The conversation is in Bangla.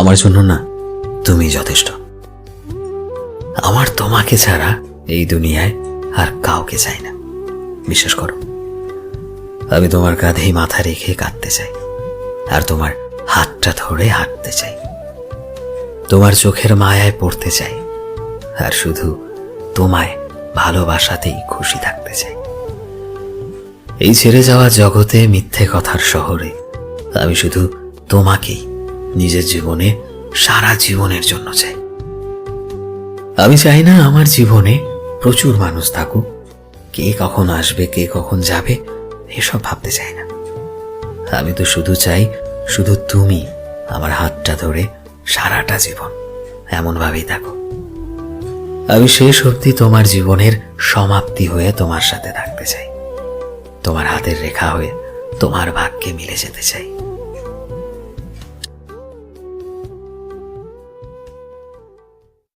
আমার জন্য না, তুমি যথেষ্ট। আমার তোমাকে ছাড়া এই দুনিয়ায় আর কাউকে চাই না। বিশ্বাস করো, আমি তোমার কাঁধেই মাথা রেখে কাঁদতে চাই, আর তোমার হাতটা ধরে হাঁটতে চাই। তোমার চোখের মায়ায় পড়তে চাই, আর শুধু তোমায় ভালোবাসাতেই খুশি থাকতে চাই। এই ছেড়ে যাওয়া জগতে মিথ্যে কথার শহরে আমি শুধু তোমাকেই নিজের জীবনে, সারা জীবনের জন্য চাই। আমি চাই না আমার জীবনে প্রচুর মানুষ থাকুক। কে কখন আসবে, কে কখন যাবে, এসব ভাবতে চাই না। আমি তো শুধু চাই, শুধু তুমি আমার হাতটা ধরে সারাটা জীবন এমন ভাবেই থাকো। আমি শেষ অবধি তোমার জীবনের সমাপ্তি হয়ে তোমার সাথে থাকতে চাই। তোমার হাতের রেখা হয়ে তোমার ভাগ্যে মিলে যেতে চাই।